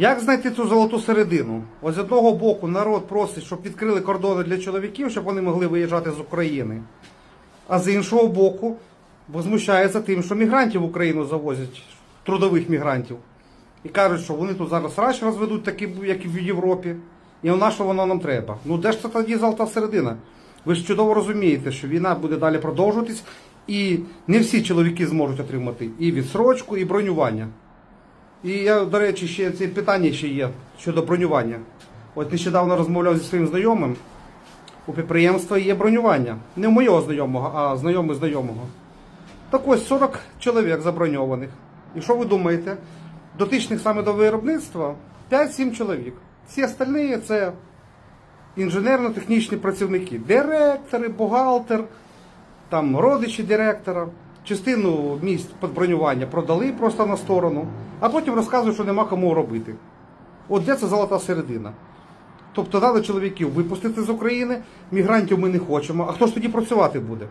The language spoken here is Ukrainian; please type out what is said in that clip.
Як знайти цю золоту середину? Ось з одного боку народ просить, щоб відкрили кордони для чоловіків, щоб вони могли виїжджати з України. А з іншого боку, возмущається тим, що мігрантів в Україну завозять, трудових мігрантів. І кажуть, що вони тут зараз рач розведуть, такі, як і в Європі. І на що воно нам треба? Ну де ж це тоді золота середина? Ви ж чудово розумієте, що війна буде далі продовжуватись, і не всі чоловіки зможуть отримати і відсрочку, і бронювання. І я, до речі, ще це питання ще є щодо бронювання. От нещодавно розмовляв зі своїм знайомим. У підприємства є бронювання. Не у моєго знайомого, а знайомий знайомого. Так ось 40 чоловік заброньованих. І що ви думаєте? Дотичних саме до виробництва 5-7 чоловік. Всі остальні це інженерно-технічні працівники, директори, бухгалтер, там родичі директора. Частину місць під бронювання продали просто на сторону, а потім розказують, що нема кому робити. От де це золота середина. Тобто дали чоловіків випустити з України, мігрантів ми не хочемо. А хто ж тоді працювати буде?